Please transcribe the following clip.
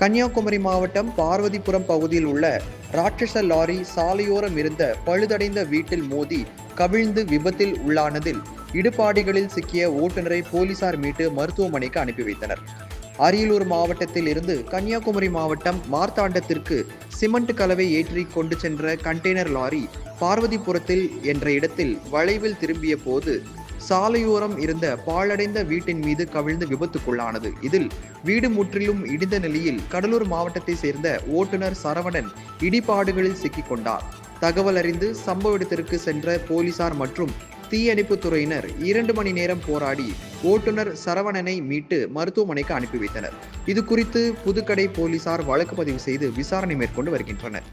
கன்னியாகுமரி மாவட்டம் பார்வதிபுரம் பகுதியில் உள்ள ராட்சச லாரி சாலையோரம் இருந்த பழுதடைந்த வீட்டில் மோதி கவிழ்ந்து விபத்தில் உள்ளானதில் இடுபாடுகளில் சிக்கிய ஓட்டுநரை போலீசார் மீட்டு மருத்துவமனைக்கு அனுப்பி வைத்தனர். அரியலூர் மாவட்டத்தில் இருந்து கன்னியாகுமரி மாவட்டம் மார்த்தாண்டத்திற்கு சிமெண்ட் கலவை ஏற்றி கொண்டு சென்ற கண்டெய்னர் லாரி பார்வதிபுரத்தில் என்ற இடத்தில் வளைவில் திரும்பிய போது சாலையோரம் இருந்த பாழடைந்த வீட்டின் மீது கவிழ்ந்து விபத்துக்குள்ளானது. இதில் வீடு முற்றிலும் இடிந்த நிலையில் கடலூர் மாவட்டத்தை சேர்ந்த ஓட்டுநர் சரவணன் இடிபாடுகளில் சிக்கிக்கொண்டார். தகவல் அறிந்து சம்பவ இடத்திற்கு சென்ற போலீசார் மற்றும் தீயணைப்புத்துறையினர் இரண்டு மணி நேரம் போராடி ஓட்டுநர் சரவணனை மீட்டு மருத்துவமனைக்கு அனுப்பி வைத்தனர் இது குறித்து புதுக்கடை போலீசார் வழக்கு பதிவு செய்து விசாரணை மேற்கொண்டு வருகின்றனர்.